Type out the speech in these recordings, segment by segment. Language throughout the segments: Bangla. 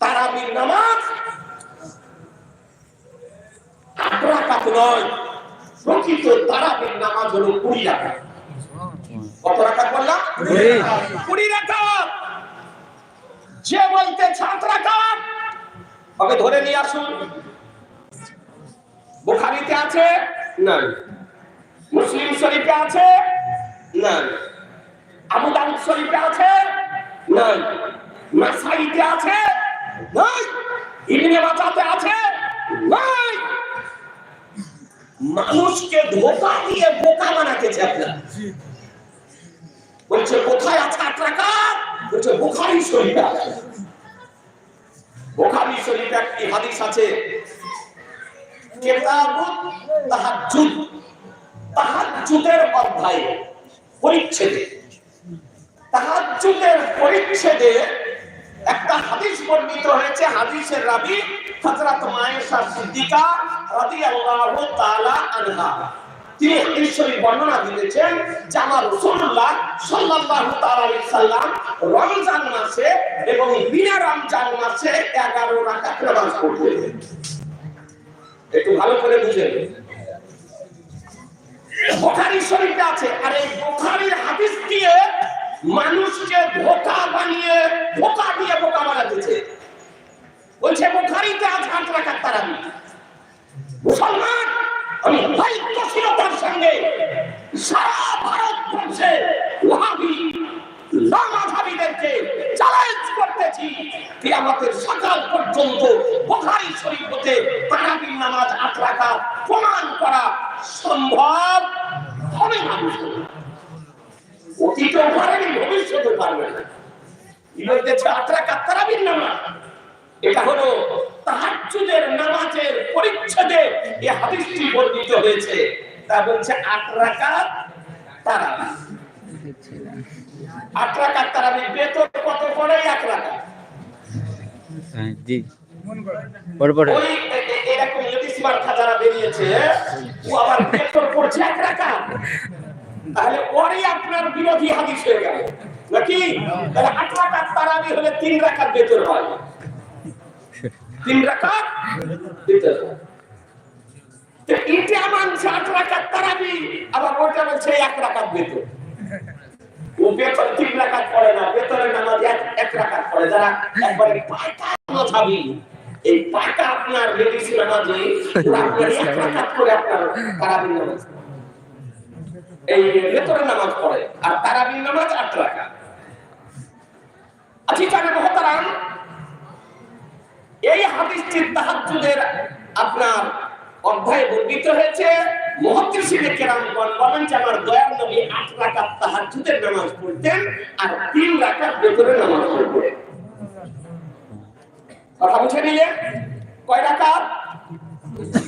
তারাবির নামাজ? আট রাকাত নয় প্রকৃত তারাবির নামাজ হলো কুড়ি রাকাত কত রাকাত বললাম কুড়ি। রাকাত যে বলতে সাত রাকাত ওকে ধরে নিয়ে আসুন। বুখারিতে আছে? নাই। মুসলিম শরীফে আছে? নাই। আবু দাউদ শরীফে আছে? নাই। নাসাইতে আছে? মানুষকে ধোকা দিয়ে বোকা বানাতেছে আপনারা। বলছে, কোথায় আছে আট বলছে, বুখারি শরীফে বুখারি একটি হাদিস আছে পরিচ্ছেদে পরিচ্ছেদে একটা হাদিস বর্ণিত হয়েছে, হাদিসের রাবি হযরত মায়েশা সিদ্দিকা রাদিয়াল্লাহু তাআলা আনহা। তিনি হাদিস শরীফ বর্ণনা দিয়েছেন যে আমার রাসূলুল্লাহ সাল্লাল্লাহু তাআলা আলাইহি সাল্লাম রমজান মাসে এবং বিনা রমজান মাসে 11 রাকাত নামাজ পড়তেন। একটু ভালো করে বুঝেন বুখারী শরীফে আছে, আর এই বুখারীর হাদিস দিয়ে মানুষকে ধোকা দিয়ে বোকা বানাতেছে বলছে বুখারীতে আছে আট রাকাত তারাবি মুসলমান আমি দায়িত্বশীলতার সঙ্গে সারা ভারতবর্ষে ওহাবি লামাধাবীদেরকে চ্যালেঞ্জ করতেছি কিয়ামতের সকাল পর্যন্ত বুখারী শরীফ হতে তারাবির নামাজ আট রাকাত প্রমাণ করা সম্ভব হবে না। অতীতেও পারেনি ভবিষ্যতেও পারবে না। তারাবির নামাজ। এটা হলো তাহাজ্জুদের নামাজের পরিচ্ছেদে এই হাদিসটি হয়েছে। তা বলছে আট রাকাত তারাবি। আট রাকাত বেতন কত পড়ে? এক রাকাত। হ্যাঁ, জি। পরে পরে ওই এ- এ- এরকম বেরিয়েছে ও আবার পড়ছে এক রাকাত তাহলে ওরই আপনার বিরোধী হাদিস হয়ে গেল। নাকি? তাহলে আট রাকাত তারাবি হলে তিন রাকাত বেতন হয়। তিন রাকাত বেতন এটা মানছে আট রাকাত তারাবি আবার ওটা বলছে এক রাকাত বেতন। ও বেতন তিন রাকাত পড়ে না বেতনের নামাজ এক এক রাকাত পড়ে। যারা একবারে পাকা এই পাকা আপনার আপনার এক রাকাত করে আপনার তারাবির নামাজ এই বেতনের নামাজ পড়ে আর তারাবির নামাজ আট রাকাত আচ্ছা জানে মহতারাম। এই হাদিসটির তাহাজ্জুদের আপনার অধ্যায়ে বর্ণিত হয়েছে মুহাদ্দিসিনে কেরামগণ বলেন যে আমার দয়াল নবী আট রাকাত তাহাজ্জুদের নামাজ পড়তেন আর তিন রাকাত বেতনের নামাজ পড়তেন। কথা বুঝে নিলে? কয় রাকাত?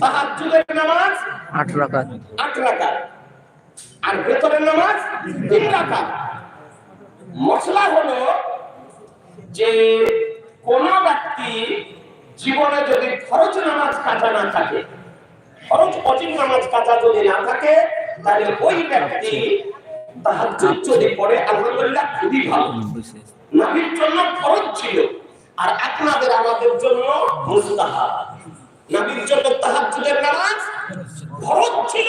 তাহাজ্জুদের নামাজ? আট রাকাত। আট রাকাত। আর বেতনের নামাজ? তিন রাকাত। মশলা হলো যে কোন ব্যক্তি জীবনে যদি ফরজ নামাজ কাজা না থাকে ফরজ অজিব নামাজ কাজা যদি না থাকে তাহলে ওই ব্যক্তি তাহাজ্জুদ যদি পড়ে আলহামদুলিল্লাহ খুবই ভালো। নবীর জন্য ফরজ ছিল। আর আপনাদের আমাদের জন্য মুস্তাহাব নবীর জন্য তাহাজ্জুদের নামাজ ফরজ ছিল।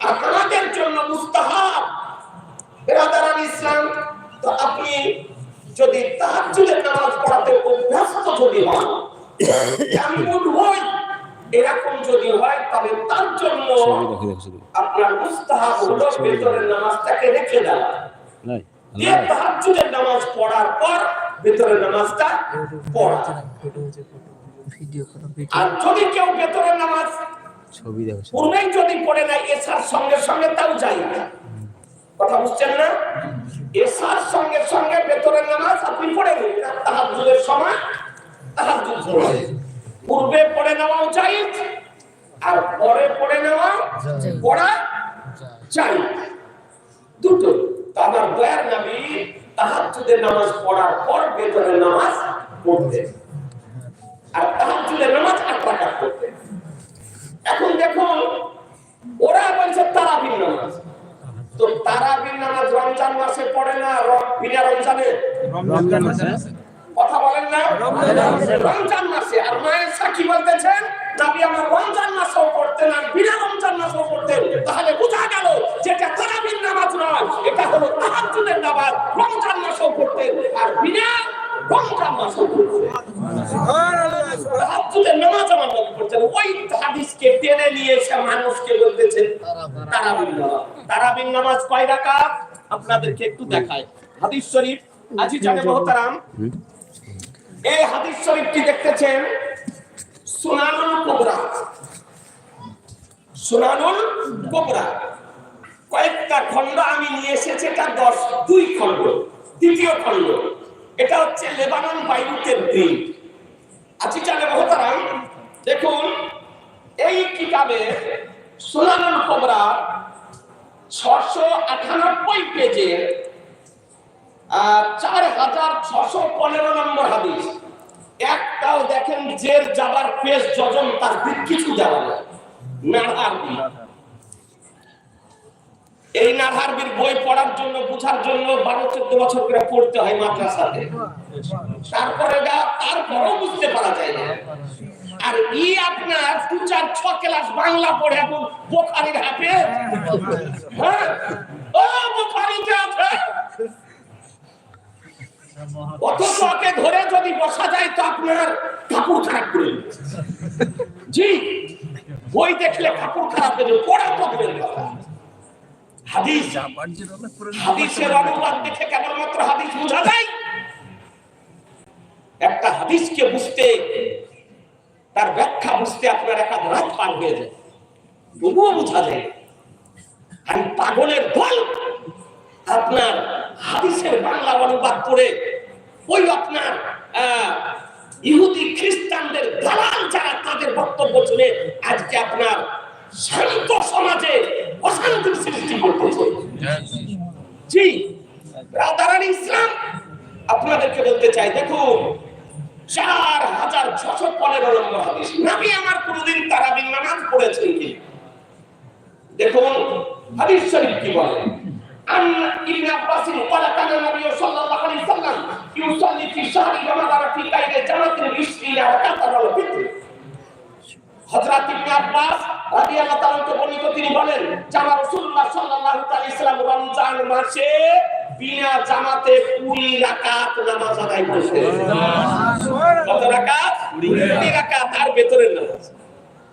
আর আমাদের জন্য মুস্তাহাব। বেরাদারান ইসলাম তো আপনি যদি তাহাজ্জুদের নামাজ পড়াতে অভ্যস্ত যদি হন এমন হয় এরকম যদি হয় তবে তার জন্য আপনার মুস্তাহাব হলো বেতনের নামাজটাকে রেখে দেওয়া। দিয়ে তাহাজ্জুদের নামাজ পড়ার পর বেতনের নামাজটা পড়া। ভিডিও আর যদি কেউ বেতনের নামাজ ছবি দেখো। যদি পড়ে নেয় এসার সঙ্গে সঙ্গে তাও যাই না। কথা বুঝছেন না? এসার সঙ্গে সঙ্গে বেতনের নামাজ আপনি পড়ে নিন তাহাজ্জুদের সময় তাহাজ্জুদ পড়ে পূর্বে পড়ে নেওয়াও চাই আর পরে পড়ে নেওয়া পড়া চাই দুটো। তো আমার দয়ার নবী তাহাজ্জুদের নামাজ পড়ার পর বেতনের নামাজ পড়তেন আর তাহাজ্জুদের নামাজ আট রাকাত পড়তেন এখন দেখুন ওরা বলছে তারাবির নামাজ। তো তারাবির নামাজ রমজান মাসে পড়ে না বিনা রমজানে? কথা বলেন না? না রমজান মাসে। আর মায়ের সাক্ষী বলতেছেন নবী আমার রমজান মাসেও পড়তেন আর বিনা রমজান মাসেও পড়তেন তাহলে বোঝা গেল যেটা তারাবির নামাজ নয়, এটা হলো তাহাজ্জুদের নামাজ, রমজান মাসেও পড়তেন আর বিনা মানুষকে বলতেছেন তারাবির নামাজ। কয় রাকাত? আপনাদেরকে একটু দেখায় হাদিস শরীফ আজি জানে মহতারাম, এই হাদিস শরীফটি দেখতেছেন সুনানুল কোবরা। সুনানুল কোবরা। কয়েকটা খণ্ড আমি নিয়ে এসেছি, এটা দশ, দুই খণ্ড। দ্বিতীয় খণ্ড, এটা হচ্ছে লেবানন বাইরুতের দিন আজি জানে মহতারাম, দেখুন, এই কিতাবে সুনানুল কোবরা ছশো আটানব্বই পেজে চার হাজার ছশো পনেরো নম্বর হাদিস। একটাও দেখেন জের যাবার পেশ যজন তার দিক কিছু যাবে না এই নারহারবির বই পড়ার জন্য, বোঝার জন্য বারো চোদ্দ বছর করে পড়তে হয় মাদ্রাসাতে। তারপরে যা, তারপরেও বুঝতে পারা যায় না। আর ই আপনার দু চার ছ ক্লাস বাংলা পড়ে এখন বোখারির হাতে। হ্যাঁ? ও বোখারিতে আছে। অথচ ধরে বসা যায় তো আপনার কাপড় খারাপ করে জি, বই দেখলে কাপড় খারাপ যাবে, পড়া তো বুঝতে, তার ব্যাখ্যা বুঝতে আপনার আমি পাগলের দল। আপনার হাদিসের বাংলা অনুবাদ করে ওই আপনার ইহুদি খ্রিস্টানদের দালাল যারা তাদের বক্তব্য শুনে আজকে আপনার শান্ত সমাজে অশান্তির সৃষ্টি করতেছে। জি রাদারান ইসলাম, আপনাদেরকে বলতে চাই, দেখুন, চার হাজার ছশো পনেরো নম্বর হাদিস। নাবি আমার কোনদিন তারাবিন নামাজ পড়েছেন কি? দেখুন, হাদিস শরীফ কি বলে? عن ابن عباس قال كان النبي صلى الله عليه وسلم يصلي في شهر رمضان في بين جمعة العشرين ركعة والفطر হযরত ইবনে আব্বাস রাদিয়াল্লাহু তাআলা থেকে বর্ণিত তিনি বলেন যে আমার রাসূলুল্লাহ সাল্লাল্লাহু আলাইহি সাল্লাম রমজান মাসে বিনা জামাতে 20 রাকাত নামাজ আদায় করতেন কত রাকাত 20 রাকাত আর ভেতরের নামাজ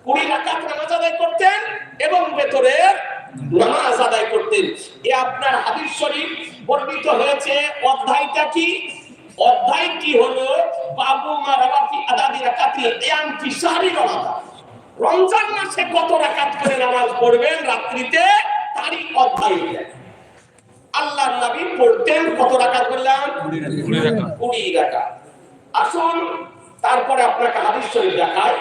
20 রাকাত নামাজ আদায় করতেন এবং ভেতরের নামাজ আদায় করতেন। এ আপনার হাদিস শরীফ বর্ণিত হয়েছে অধ্যায়টা কি? অধ্যায়টি হলো বাবু মারাবাতি আদাদি রাকাতি ইয়াম ফি শাহরি রমাদান রমজান মাসে কত রাকাত করে নামাজ পড়বেন? রাত্রিতে তারই অধ্যায়। এটা। আল্লাহর নবী পড়তেন কত রাকাত বললাম? কুড়ি রাকাত। আসুন তারপরে আপনাকে হাদিস শরীফ দেখায়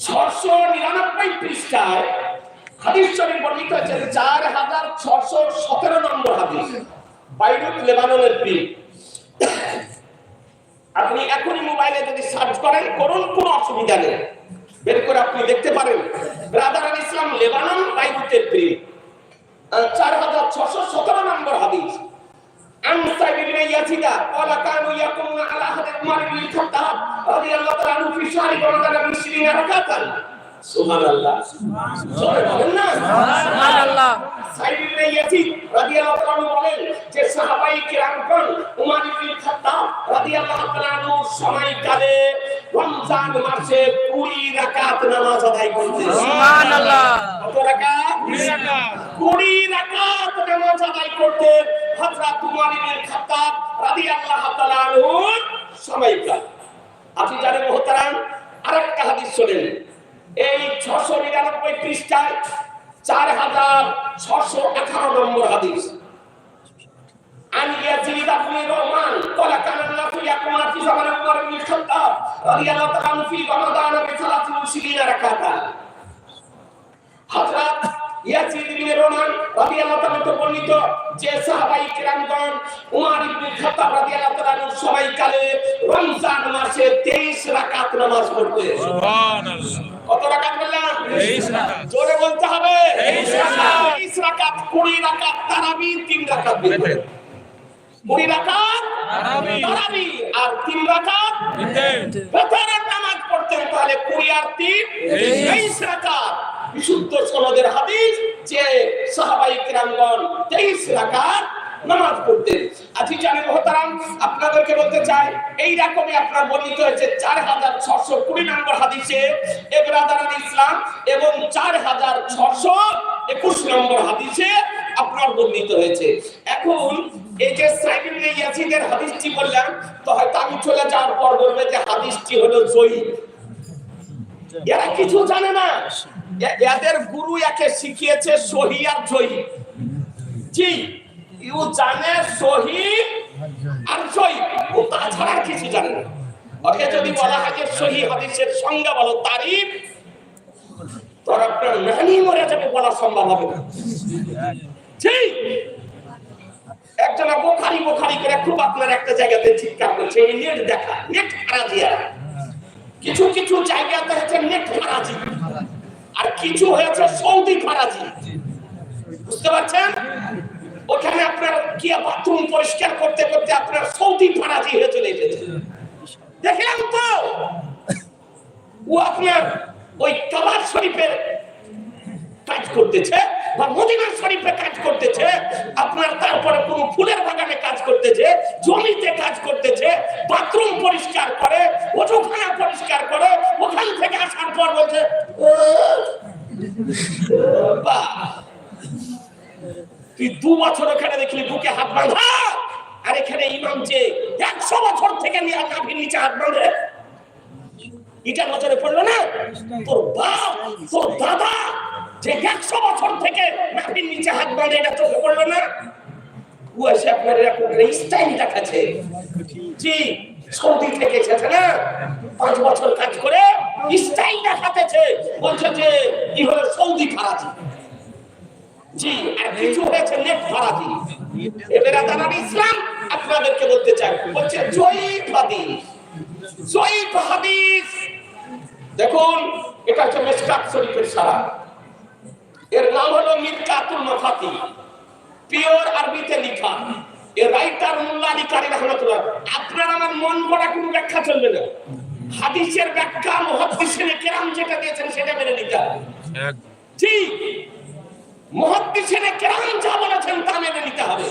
ছশো নিরানব্বই পৃষ্ঠায় হাদিস শরীফ বর্ণিত হয়েছে চার হাজার ছশো সতেরো নম্বর হাদিস বাইরুত লেবাননের পীর আপনি এখনই মোবাইলে যদি সার্চ করেন করুন কোনো অসুবিধা নেই বের করে আপনি দেখতে পারেন ব্রাদার আল ইসলাম লেবানন বাইরুতের পীর চার হাজার ছশো সতেরো নম্বর হাদিস عن سعيد بن يزيد قال كانوا يقومون على عهد عمر بن الخطاب رضي الله تعالى عنه في شهر رمضان بعشرين ركعة সুবহানাল্লাহ। সুবহানাল্লাহ। সাইদ ইবনে ইয়াজিদ রাদিয়াল্লাহু তাআলা বলেন যে সাহাবাই কিরামগণ উমর ইবনে খাত্তাব রাদিয়াল্লাহু তাআলা সময়কালে রমজান মাসে 20 রাকাত নামাজ আদায় করতেন। সুবহানাল্লাহ। কত রাকাত? 20 রাকাত। 20 রাকাত নামাজ আদায় করতেন হযরত উমর ইবনে খাত্তাব রাদিয়াল্লাহু তাআলা সময়কাল আপনি জানেন মহতারাম? আরেকটা হাদিস শোনেন। এই ছশো নিরানব্বই পৃষ্ঠায় চার হাজার ছশো আঠারো নম্বর হাদিস। যে সবাই কালে রমজান মাসে 23 রাকাত নামাজ পড়তে কত রাকাত বললাম? জোরে বলতে হবে। 23 রাকাত। 23 রাকাত তারাবি 3 রাকাত 20 রাকাত তারাবি। আর তিন রাকাত বেতনের নামাজ পড়তেন তাহলে কুড়ি আর তিন। তেইশ রাকাত বিশুদ্ধ সনদের হাদিস যে সাহাবাই কিরামগণ তেইশ রাকাত নামাজ পড়তেন জানেন মহতারাম, আপনাদেরকে বলতে চাই এই রকমই আপনার বর্ণিত হয়েছে চার হাজার ছশো কুড়ি নম্বর হাদিসে। এবরাদারান ইসলাম এবং চার হাজার ছশো একুশ নম্বর হাদিসে আপনার বর্ণিত হয়েছে। এখন এই যে সাইবিন ইয়াসিনের হাদিসটি বললাম, তো হয়তো আমি চলে যাওয়ার পর বলবে যে হাদিসটি হলো জয়ী। এরা কিছু জানে না। এদের গুরু একে শিখিয়েছে সহি আর জয়ী। জি ইউ জানে সহি আর জয়ী ও তাছাড়া কিছু জানে না। ওকে যদি বলা হয় যে সহি হাদিসের সংজ্ঞা বলো তারিফ তোর আপনার মরে যাবে বলা সম্ভব হবে না। ঠিক বোখারি বোখারি করে খুব আপনার একটা জায়গাতে চিৎকার করছে, এই নেট দেখা, নেট খারাজিয়া কিছু কিছু জায়গাতে হচ্ছে নেট ফারাজি আর কিছু হয়েছে সৌদি ফারাজি বুঝতে পারছেন? ওখানে আপনার কি বাথরুম পরিষ্কার করতে করতে আপনার সৌদি ফারাজি হয়ে চলে এসেছে দেখলাম তো? ও আপনার ওই কাবার শরীফের কাজ করতেছে বা মদিনার শরীফে কাজ করতেছে আপনার তারপরে কোনো ফুলের বাগানে কাজ করতেছে জমিতে কাজ করতেছে বাথরুম পরিষ্কার করে ওজোখানা পরিষ্কার করে ওখান থেকে আসার পর বলছে "উহ, বাহ, তুই দু বছর ওখানে দেখলি, বুকে হাত বাঁধা। আর এখানে ইমাম যে একশো বছর থেকে নিয়ে নাভির নিচে হাত বাঁধে। এটা নজরে পড়ল না? তোর বাপ, তোর দাদা যে একশো বছর থেকে নাভির নিচে হাত বাঁধে, এটা চোখে পড়ল না? ও এসে আপনার এরকম স্টাইল দেখাচ্ছে। জি, সৌদি থেকে এসেছে না? পাঁচ বছর কাজ করে স্টাইল দেখাতেছে। বলছে যে, কি হলো সৌদি ফারাজি জি আর কিছু হয়েছে নেট এবারে দাঁড়ান ইসলাম আপনাদেরকে বলতে চাই বলছে জয়ীফ হাদিস জয়ীফ হাদিস। দেখুন এটা হচ্ছে মেসকাত শরীফের সারা। এর নাম হলো মিরকাতুল মাফাতি। পিওর আরবিতে লেখা। এর রাইটার মোল্লা আলী কারি রহমতুল্লাহ। আপনার আমার মন গড়া কোনো ব্যাখ্যা চলবে না। হাদিসের ব্যাখ্যা মুহাদ্দিসিনে কেরাম যেটা দিয়েছেন সেটা মেনে নিতে হবে। ঠিক। তা মেনে নিতে হবে।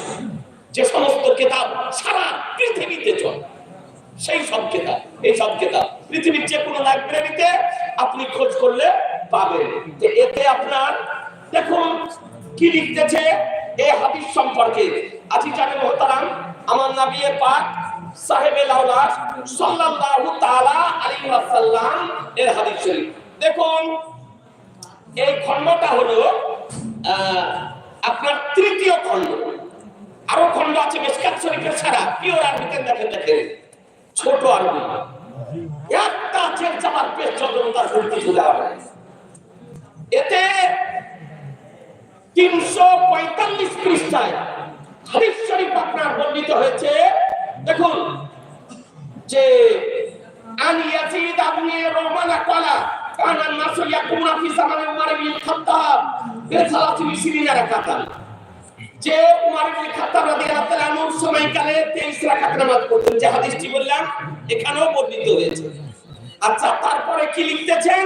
যে সমস্ত কিতাব সারা পৃথিবীতে চলে, সেই সব কিতাব কিতাব পৃথিবীর যে কোনো লাইব্রেরিতে আপনি খোঁজ করলে পাবেন। এতে আপনার, দেখুন কি লিখতেছে এই হাদিস সম্পর্কে। আজি জানে মহতারাম, আমার নবিয়ে পাক এর দেখুন, এই খণ্ডটা হলো আপনার তৃতীয় খণ্ড। আরও খণ্ড আছে মেসকাত শরীফের ছাড়া পিওর আরবিতে দেখেন ছোট আরবি। একটা চেক হয় এতে তিনশো পঁয়তাল্লিশ পৃষ্ঠায় হাদিস শরীফ আপনার বর্ণিত হয়েছে। দেখুন, যে আন ইয়াজিদ আবনি রহমান কালা, কানা নাসু ইয়াকুনা ফি জামানে উমর ইবনে খাত্তাব যে সময়কালে 23 রাকাত নামাজ পড়তেন, যে হাদিসটি এখানেও হয়েছে। আচ্ছা তারপরে কি লিখতেছেন?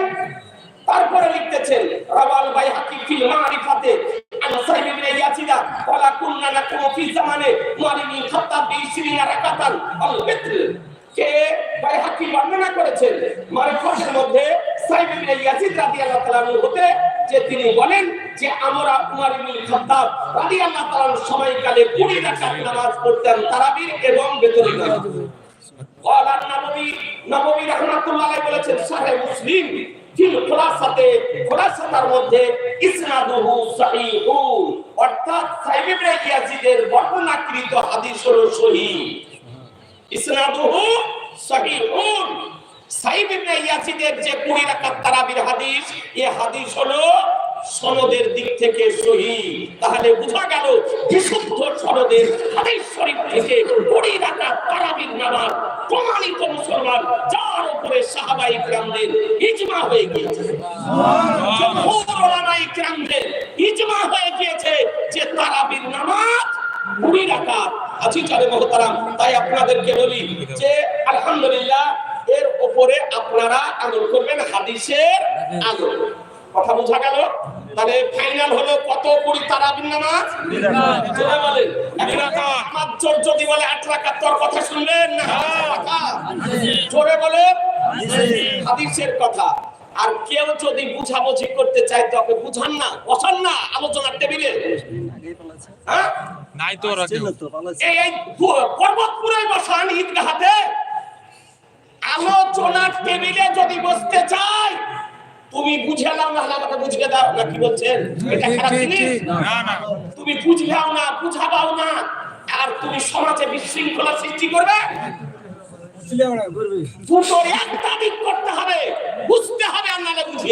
তারপরে লিখতেছেন রাবাল বাইহাকি ফিল কে বাইহাকি বর্ণনা করেছেন মারিফাতের মধ্যে সাইব ইবনে ইয়াজিদ রাদিয়াল্লাহু তাআলা আনহু হতে যে তিনি বলেন যে আমরা উমর ইবনে রাদিয়াল্লাহু তাআলা সবাই নামাজ পড়তেন তারাবির এবং বেতরি নামাজ। ওয়ালান নবী নবী রাহমাতুল্লাহ আলাইহি বলেছেন সহিহ মুসলিম ফিল খুলাসাতে যে কুড়ি রাকাত তারাবির হাদিস এই হাদিস হলো সনদের দিক থেকে সহি। তাহলে বোঝা গেল, বিশুদ্ধ সনদের হাদিস শরীফ থেকে কুড়ি রাকাত তারাবির নামাজ প্রমাণিত মুসলমান, যার উপরে সাহাবাই ইকরামদের ইজমা হয়ে গিয়েছে। উলামা ইজমা হয়ে গিয়েছে যে তারাবির নামাজ কুড়ি রাকাত আজি চলে মহতারাম, তাই আপনাদেরকে বলি যে, আলহামদুলিল্লাহ, এর উপরে আপনারা আমল করবেন হাদিসের আমল কথা বোঝা গেল? তাহলে ফাইনাল হলো কত কুড়ি তারাবির নামাজ জোরে বলেন আমার জোর যদি বলে আট রাকাত তোর কথা শুনলেন না? জোরে বলে। হাদিসের কথা। আর কেউ যদি বুঝাবুঝি করতে চায় তবে বুঝান না বসান না আলোচনার টেবিলে। হ্যাঁ? নাই তো এই পর্বতপুরে বসান ঈদগাহাতে আলোচনার টেবিলে যদি বসতে চাই তুমি বুঝে নাও না হলে আমাকে বুঝিয়ে দাও। না কি বলছেন? এটা খারাপ জিনিস? না না। তুমি বুঝলাও না বুঝাবাও না। আর তুমি সমাজে বিশৃঙ্খলা সৃষ্টি করবে। দুটোর একটা দিক করতে হবে বুঝতে হবে আর নাহলে বুঝিয়ে